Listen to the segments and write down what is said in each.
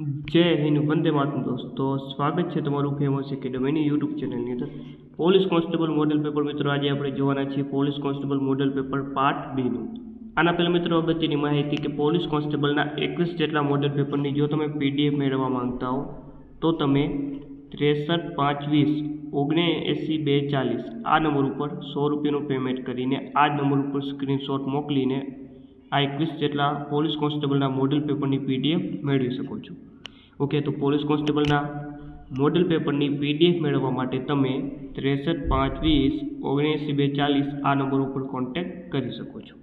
જય હિન્દ, વંદે માતરમ દોસ્તો. સ્વાગત છે તમારું ફેમસ એકેડમીની યુટ્યુબ ચેનલની અંદર. પોલીસ કોન્સ્ટેબલ મોડેલ પેપર મિત્રો, આજે આપણે જોવાના છીએ police constable model paper part બીનું આના પહેલાં મિત્રો, અગત્યની માહિતી કે પોલીસ કોન્સ્ટેબલના એકવીસ જેટલા મોડેલ પેપરની જો તમે પીડીએફ મેળવવા માંગતા હો, તો તમે ત્રેસઠ પાંચ વીસ ઓગણએંસી બે ચાલીસ આ નંબર ઉપર સો રૂપિયાનું પેમેન્ટ કરીને આ જ નંબર ઉપર સ્ક્રીનશોટ મોકલીને આ એકવીસ જેટલા પોલીસ કોન્સ્ટેબલના મોડેલ પેપરની પીડીએફ મેળવી શકો છો. ઓકે, તો પોલીસ કોન્સ્ટેબલના મોડેલ પેપરની પીડીએફ મેળવવા માટે તમે ત્રેસઠ પાંચ વીસ ઓગણએંસી બે ચાલીસ આ નંબર ઉપર કોન્ટેક્ટ કરી શકો છો.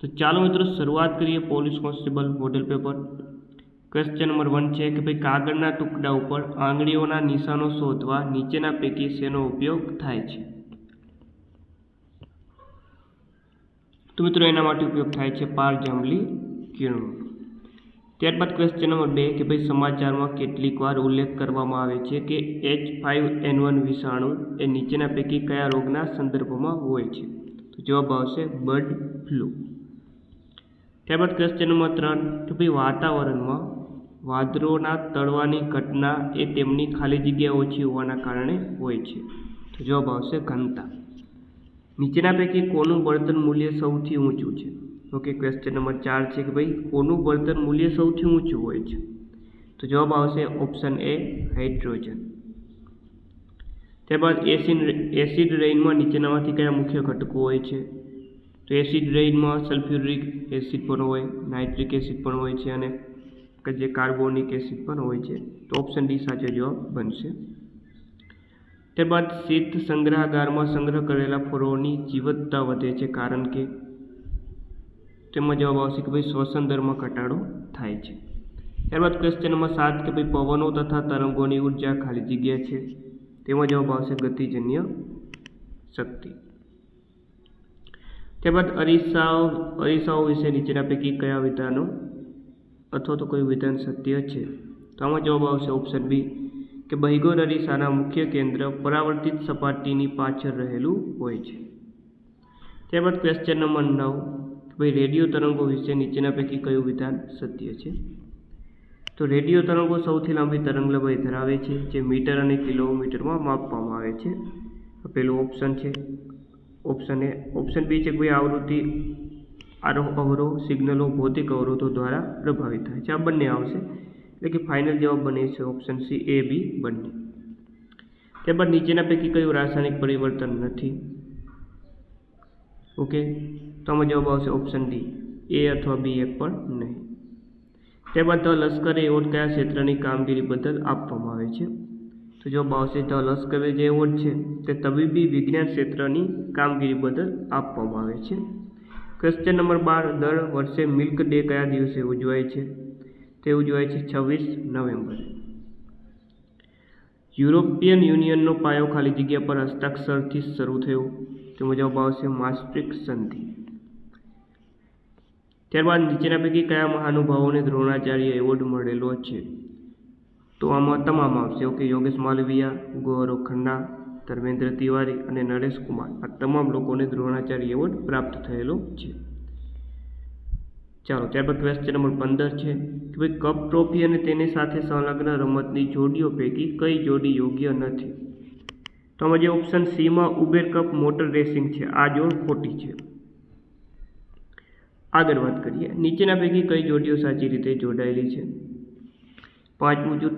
તો ચાલો મિત્રો શરૂઆત કરીએ police constable model paper. Question number one છે કે ભાઈ કાગળના ટુકડા ઉપર આંગળીઓના નિશાનો શોધવા નીચેના પૈકી શેનો ઉપયોગ થાય છે? તો મિત્રો એના માટે ઉપયોગ થાય છે પારજાંબલી કિરણો. ત્યારબાદ ક્વેશ્ચન નંબર બે કે ભાઈ સમાચારમાં કેટલીક વાર ઉલ્લેખ કરવામાં આવે છે કે એચ ફાઇવ એન વન વિષાણુ એ નીચેના પૈકી કયા રોગના સંદર્ભમાં હોય છે? તો જવાબ આવશે બર્ડ ફ્લૂ ત્યારબાદ ક્વેશ્ચન નંબર ત્રણ કે ભાઈ વાતાવરણમાં વાદળોના તળવાની ઘટના એ તેમની ખાલી જગ્યા ઓછી હોવાના કારણે હોય છે. તો જવાબ આવશે ઘનતા. નીચેના પૈકી કોનું બળતણ મૂલ્ય સૌથી ઊંચું છે? ઓકે ક્વેશ્ચન નંબર ચાર છે કે ભાઈ, કોનું બળતણ મૂલ્ય સૌથી ઊંચું હોય છે? તો જવાબ આવશે ઓપ્શન એ હાઇડ્રોજન ત્યારબાદ એસિડ એસિડ રેઇનમાં નીચેનામાંથી કયા મુખ્ય ઘટકો હોય છે? તો એસિડ રેઇનમાં સલ્ફ્યુરિક એસિડ પણ હોય નાઇટ્રિક એસિડ પણ હોય છે અને કે જે કાર્બોનિક એસિડ પણ હોય છે. તો ઓપ્શન ડી સાચો જવાબ બનશે. ત્યારબાદ શીત સંગ્રહાગારમાં સંગ્રહ કરેલા ફળોની જીવતતા વધે છે કારણ કે તેમાં જવાબ આવશે કે ભાઈ શ્વસન દરમાં ઘટાડો થાય છે. ત્યારબાદ ક્વેશ્ચન નંબર સાત કે ભાઈ પવનો તથા તરંગોની ઊર્જા ખાલી જગ્યા છે. તેમાં જવાબ આવશે ગતિજન્ય શક્તિ. ત્યારબાદ અરીસાઓ અરીસાઓ વિશે નીચેના પૈકી કયા વિધાનો અથવા તો કોઈ વિધાન સત્ય છે? તો આમાં જવાબ આવશે ઓપ્શન બી કે બહિગોર નરીસાના મુખ્ય કેન્દ્ર પરાવર્તિત સપાટીની પાછળ રહેલું હોય છે. ત્યારબાદ ક્વેશ્ચન નંબર નવ ભાઈ રેડિયો તરંગો વિશે નીચેના પૈકી કયું વિધાન સત્ય છે? તો રેડિયો તરંગો સૌથી લાંબી તરંગલંબાઈ ધરાવે છે, જે મીટર અને કિલોમીટરમાં માપવામાં આવે છે. પેલું ઓપ્શન છે. ઓપ્શન એ ઓપ્શન બી છે ભાઈ આવૃત્તિ આરોહ અવરોહ સિગ્નલો ભૌતિક અવરોધો દ્વારા પ્રભાવિત થાય છે. આ બંને આવશે. એટલે કે ફાઇનલ જવાબ બને છે ઓપ્શન સી એ બી બંને ત્યારબાદ નીચેના પૈકી કયું રાસાયણિક પરિવર્તન નથી? ઓકે તો આમાં જવાબ આવશે ઓપ્શન ડી એ અથવા બી એક પણ નહીં. ત્યારબાદ ધ લશ્કરી એવોર્ડ કયા ક્ષેત્રની કામગીરી બદલ આપવામાં આવે છે? તો જવાબ આવશે ધ લશ્કરે જે એવોર્ડ છે, તે તબીબી વિજ્ઞાન ક્ષેત્રની કામગીરી બદલ આપવામાં આવે છે. ક્વેશ્ચન નંબર બાર, દર વર્ષે મિલ્ક ડે કયા દિવસે ઉજવાય છે? તે ઉજવાય છે છવ્વીસ નવેમ્બરે. યુરોપિયન યુનિયનનો પાયો ખાલી જગ્યા પર હસ્તાક્ષરથી શરૂ થયો. તેમાં જવાબ આવશે માસ્ટ્રિક સંધિ. ત્યારબાદ નીચેના પૈકી કયા મહાનુભાવોને દ્રોણાચાર્ય એવોર્ડ મળેલો છે? તો આમાં તમામ આવશે. ઓકે, યોગેશ માલવીયા, ગૌરવ ખન્ના, ધર્મેન્દ્ર તિવારી અને નરેશ કુમાર. આ તમામ લોકોને દ્રોણાચાર્ય એવોર્ડ પ્રાપ્ત થયેલો છે. ચાલો ત્યારબાદ ક્વેશ્ચન નંબર પંદર છે. કે ભાઈ, કપ ટ્રોફી અને તેની સાથે સંલગ્ન રમતની જોડીઓ પૈકી કઈ જોડી યોગ્ય નથી? તો આમાં જે ઓપ્શન સીમાં ઉબેર કપ મોટર રેસિંગ છે, આ જોડ ખોટી છે. આગળ વાત કરીએ. નીચેના પૈકી કઈ જોડીઓ સાચી રીતે જોડાયેલી છે? પાંચમું જૂથ.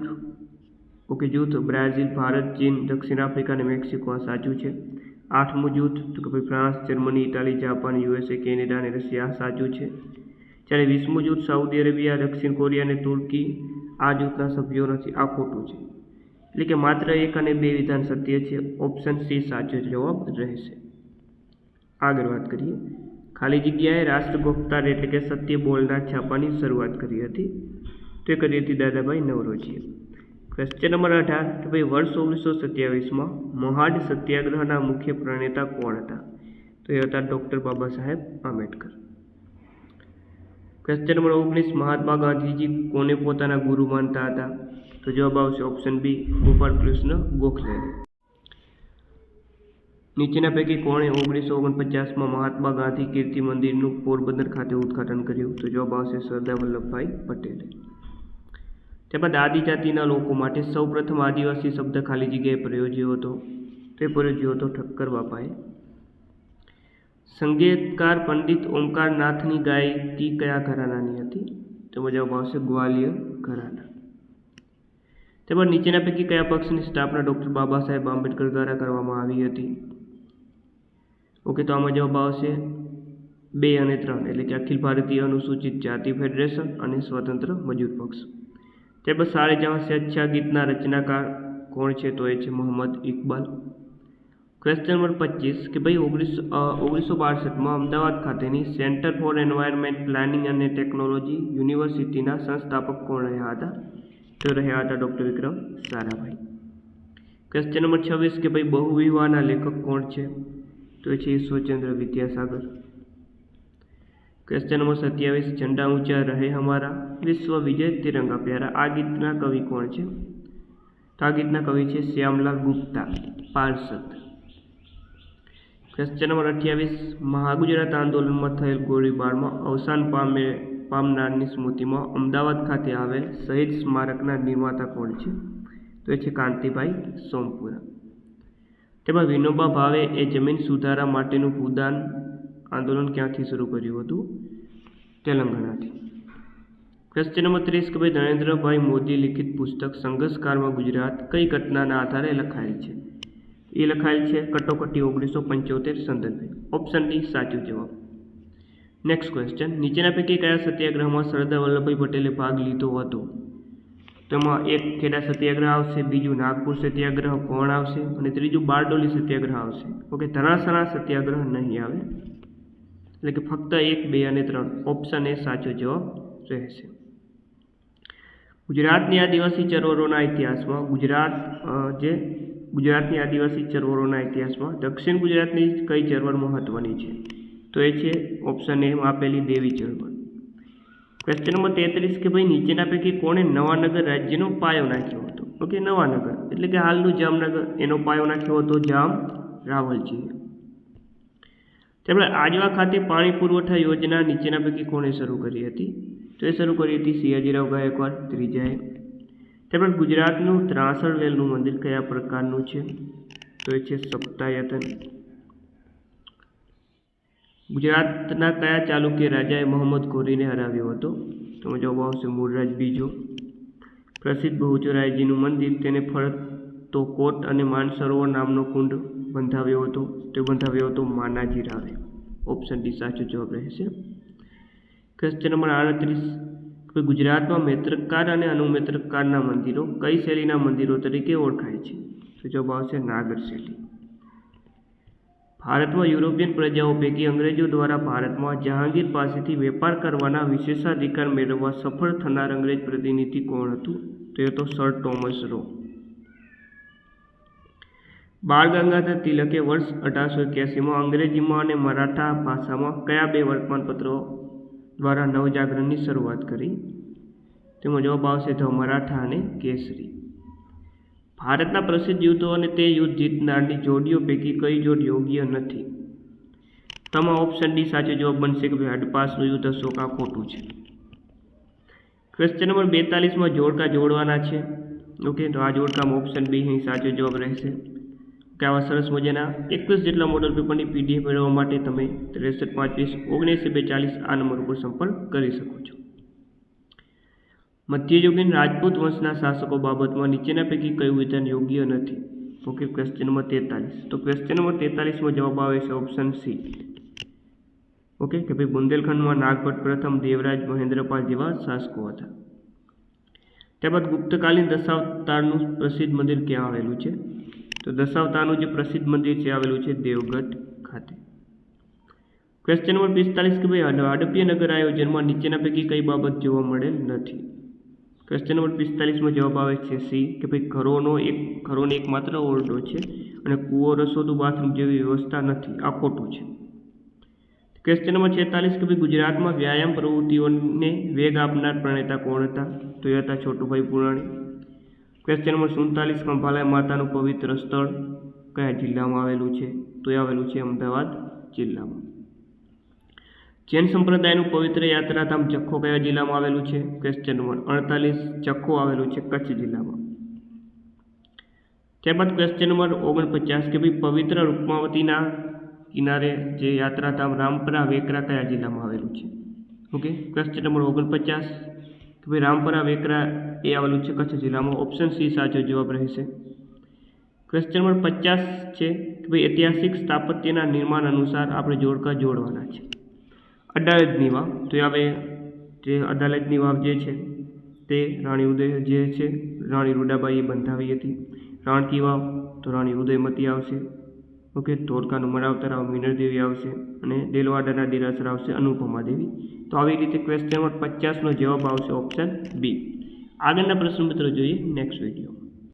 ઓકે, જૂથ બ્રાઝિલ, ભારત, ચીન, દક્ષિણ આફ્રિકા અને મેક્સિકો આ સાચું છે. આઠમું જૂથ, તો કે ભાઈ, France, Germany, Italy, Japan, USA, Canada અને રશિયા સાચું છે. જ્યારે વીસમું જૂથ સાઉદી અરેબિયા, દક્ષિણ કોરિયા અને તુર્કી આ જૂથના સભ્યો નથી. આ ખોટું છે. એટલે કે માત્ર એક અને બે વિધાન સત્ય છે. ઓપ્શન સી સાચો જવાબ રહેશે. આગળ વાત કરીએ. ખાલી જગ્યાએ રાષ્ટ્રગોપ્તાર એટલે કે સત્ય બોલનાર છાપાની શરૂઆત કરી હતી. તો કરી હતી દાદાભાઈ નવરોજીએ. ક્વેશ્ચન નંબર અઢાર. કે ભાઈ વર્ષ ઓગણીસો સત્યાવીસમાં મહાડ સત્યાગ્રહના મુખ્ય પ્રણેતા કોણ હતા? તો એ હતા doctor Baba Saheb Ambedkar. Question number ઓગણીસ મહાત્મા ગાંધીજી કોને પોતાના ગુરુ માનતા હતા? તો જવાબ આવશે ઓપ્શન બી ગોપાલ કૃષ્ણ ગોખલે. નીચેના પૈકી કોણે ઓગણીસો ઓગણપચાસમાં મહાત્મા ગાંધી કીર્તિ મંદિરનું પોરબંદર ખાતે ઉદ્ઘાટન કર્યું? તો જવાબ આવશે સરદાર વલ્લભભાઈ પટેલે. ત્યારબાદ આદિજાતિના લોકો માટે સૌપ્રથમ આદિવાસી શબ્દ ખાલી જગ્યાએ પ્રયોજ્યો હતો. તે પ્રયોજ્યો હતો ઠક્કર બાપાએ. સંગીતકાર પંડિત ઓમકારનાથની ગાયકી કયા ઘરાનાની હતી. તેમાં જવાબ આવશે ગ્વાલિયર ઘરાના. તેમજ નીચેના પૈકી કયા પક્ષની સ્થાપના ડૉક્ટર બાબા સાહેબ આંબેડકર દ્વારા કરવામાં આવી હતી? ઓકે, તો આમાં જવાબ આવશે બે અને ત્રણ, એટલે કે અખિલ ભારતીય અનુસૂચિત જાતિ ફેડરેશન અને સ્વતંત્ર મજૂર પક્ષ. તેમજ સારે જહાં સ્વેચ્છા ગીતના રચનાકાર કોણ છે? તો એ છે મોહમ્મદ ઇકબાલ. ક્વેશ્ચન નંબર પચીસ, કે ભાઈ ઓગણીસો ઓગણીસો બાસઠમાં અમદાવાદ ખાતેની સેન્ટર ફોર એન્વાયરમેન્ટ પ્લાનિંગ અને ટેકનોલોજી યુનિવર્સિટીના સંસ્થાપક કોણ રહ્યા હતા? તો રહ્યા હતા doctor Vikram Sarabhai. Question number છવ્વીસ, કે ભાઈ બહુવિવાહના લેખક કોણ છે? તો એ છે ઈશ્વરચંદ્ર વિદ્યાસાગર. ક્વેશ્ચન નંબર સત્યાવીસ, ઝંડા ઊંચા રહે હમારા, વિશ્વ વિજય તિરંગા પ્યારા, આ ગીતના કવિ કોણ છે? તો આ ગીતના કવિ છે શ્યામલાલ ગુપ્તા, પાર્ષદ. ક્વેશ્ચન નંબર અઠ્યાવીસ, મહાગુજરાત આંદોલનમાં થયેલ ગોળીબારમાં અવસાન પામે, પામનારની સ્મૃતિમાં અમદાવાદ ખાતે આવેલ શહીદ સ્મારકના નિર્માતા કોણ છે? તો એ છે કાંતિભાઈ સોમપુરા. તેમાં વિનોબા ભાવે એ જમીન સુધારા માટેનું ભૂદાન આંદોલન ક્યાંથી શરૂ કર્યું હતું? તેલંગાણાથી. ક્વેશ્ચન નંબર ત્રીસ કે ભાઈ નરેન્દ્રભાઈ મોદી લિખિત પુસ્તક સંઘર્ષકારમાં ગુજરાત કઈ ઘટનાના આધારે લખાયેલ છે? એ લખાયેલ છે કટોકટી ઓગણીસો પંચોતેર સંદર્ભે. ઓપ્શન ડી સાચો જવાબ. નેક્સ્ટ ક્વેશ્ચન નીચેના પૈકી કયા સત્યાગ્રહમાં સરદાર વલ્લભભાઈ પટેલે ભાગ લીધો હતો? તેમાં એક ખેડા સત્યાગ્રહ આવશે, બીજું નાગપુર સત્યાગ્રહ, કોણ આવશે? અને ત્રીજું બારડોલી સત્યાગ્રહ આવશે. ઓકે ધરાસણા સત્યાગ્રહ નહીં આવે. એટલે કે ફક્ત એક, બે અને ત્રણ. ઓપ્શન એ સાચો જવાબ રહેશે. ગુજરાતની આદિવાસી ચળવળોના ઇતિહાસમાં ગુજરાત જે ગુજરાતની આદિવાસી ચળવળોના ઇતિહાસમાં દક્ષિણ ગુજરાતની કઈ ચળવળ મહત્વની છે? તો એ છે ઓપ્શન એ આપેલી દેવી ચળવળ. ક્વેશ્ચન નંબર તેત્રીસ કે ભાઈ નીચેના પૈકી કોણે નવાનગર રાજ્યનો પાયો નાખ્યો હતો? ઓકે, નવાનગર. એટલે કે હાલનું જામનગર. એનો પાયો નાખ્યો હતો જામ રાવલજીએ. તેમણે આજવા ખાતે પાણી પુરવઠા યોજના નીચેના પૈકી કોણે શરૂ કરી હતી? તો એ શરૂ કરી હતી સિયાજીરાવ ગાયકવાડ, ત્રીજાએ. તેમજ ગુજરાતનું ત્રાસણ વેલનું મંદિર કયા પ્રકારનું છે? તો એ છે સપ્તાયતન. ગુજરાતના કયા ચાલુક્ય રાજાએ મોહમ્મદ ઘોરીને હરાવ્યો હતો? તો જવાબ આવશે મૂળરાજ બીજો. પ્રસિદ્ધ બહુચરાયજીનું મંદિર, તેને ફરતો કોટ અને માનસરોવર નામનો કુંડ બંધાવ્યો હતો. તે બંધાવ્યો હતો માનાજી રાવે. ઓપ્શન ડી સાચો જવાબ રહેશે. ક્વેશ્ચન નંબર આડત્રીસ. ગુજરાતમાં મૈત્રકાર અને અનુમૈત્રકારના મંદિરો કઈ શૈલીના મંદિરો તરીકે ઓળખાય છે? તો જવાબ આવશે નાગર શૈલી. ભારતમાં યુરોપિયન પ્રજાઓ પૈકી અંગ્રેજો દ્વારા ભારતમાં જહાંગીર પાસેથી વેપાર કરવાના વિશેષાધિકાર મેળવવા સફળ થનાર અંગ્રેજ પ્રતિનિધિ કોણ હતું? તો તો સર ટોમસ રો. બાળ ગંગાધર તિલકે વર્ષ અઢારસો એક્યાસીમાં અંગ્રેજીમાં અને મરાઠા ભાષામાં કયા બે વર્તમાનપત્રો દ્વારા નવજાગરણની શરૂઆત કરી. તેમાં જવાબ આવશે ધ મરાઠા અને કેસરી. ભારતના પ્રસિદ્ધ યુદ્ધો અને તે યુદ્ધ જીતનારની જોડીઓ પૈકી કઈ જોડ યોગ્ય નથી? તમામ ઓપ્શન ડી સાચો જવાબ બનશે કે ભાઈ હડપાસનું યુદ્ધ અશોકા ખોટું છે. ક્વેશ્ચન નંબર બેતાલીસમાં જોડકા જોડવાના છે. ઓકે તો આ જોડકામાં ઓપ્શન બી અહીં સાચો જવાબ રહેશે. કે આવા સરસ મજાના એકવીસ જેટલા મોડલ પેપરની પીડીએફ મેળવવા માટે તમે ત્રેસઠ, પાંત્રીસ, ઓગણીસ બે ચાલીસ આ નંબર ઉપર સંપર્ક કરી શકો છો. મધ્યયુગીન રાજપૂત વંશના શાસકો બાબતમાં નીચેના પૈકી કયું વિધાન યોગ્ય નથી? ઓકે ક્વેશ્ચન નંબર તેતાલીસ. તો ક્વેશ્ચન નંબર તેતાલીસમાં જવાબ આવે છે ઓપ્શન સી ઓકે કે ભાઈ બુંદેલખંડમાં નાગભટ્ટ પ્રથમ દેવરાજ મહેન્દ્રપાલ જેવા શાસકો હતા. ત્યારબાદ ગુપ્તકાલીન દશાવતારનું પ્રસિદ્ધ મંદિર ક્યાં આવેલું છે? તો દશાવતારનું જે પ્રસિદ્ધ મંદિર છે, આવેલું છે દેવગઢ ખાતે. ક્વેશ્ચન નંબર પિસ્તાલીસ કે ભાઈ હડપ્ય નગર આયોજનમાં નીચેના પૈકી કઈ બાબત જોવા મળેલ નથી? ક્વેશ્ચન નંબર પિસ્તાલીસમાં જવાબ આવે છે સી, કે ભાઈ ઘરોનો એક, ઘરોનો એકમાત્ર ઓરડો છે અને કૂવો, રસોડું, બાથરૂમ જેવી વ્યવસ્થા નથી. આ ખોટું છે. ક્વેશ્ચન નંબર છેતાલીસ કે ભાઈ, ગુજરાતમાં વ્યાયામ પ્રવૃત્તિઓને વેગ આપનાર પ્રણેતા કોણ હતા? તો એ હતા છોટુભાઈ પુરાણી. ક્વેશ્ચન નંબર સુડતાલીસ ભાલાય માતાનું પવિત્ર સ્થળ કયા જિલ્લામાં આવેલું છે? તો એ આવેલું છે અમદાવાદ જિલ્લામાં. જૈન સંપ્રદાયનું પવિત્ર યાત્રાધામ જખો કયા જિલ્લામાં આવેલું છે? ક્વેશ્ચન નંબર અડતાલીસ, જખો આવેલું છે કચ્છ જિલ્લામાં. ત્યારબાદ ક્વેશ્ચન નંબર ઓગણપચાસ કે ભાઈ પવિત્ર રૂપમાવતીના કિનારે જે યાત્રાધામ રામપરા વેકરા કયા જિલ્લામાં આવેલું છે? ઓકે ક્વેશ્ચન નંબર ઓગણપચાસ. કે ભાઈ રામપરા વેકરા એ આવેલું છે કચ્છ જિલ્લામાં. ઓપ્શન સી સાચો જવાબ રહેશે. ક્વેશ્ચન નંબર પચાસ છે. કે ભાઈ ઐતિહાસિક સ્થાપત્યના નિર્માણ અનુસાર આપણે જોડકા જોડવાના છે. અડાલજની વાવ તો હવે જે અદાલતની વાવ જે છે તે રાણી ઉદય જે છે, રાણી રૂડાબાઈએ બંધાવી હતી. રાણકી વાવ, તો રાણી ઉદયમતી આવશે. ઓકે ધોળકાનું મરાવતરાવ તળાવ મીનળદેવી આવશે અને દેલવાડાના દેરાસર આવશે અનુપમા દેવી તો આવી રીતે ક્વેશ્ચન નંબર પચાસનો જવાબ આવશે ઓપ્શન બી આગળના પ્રશ્ન મિત્રો જોઈએ નેક્સ્ટ વીડિયો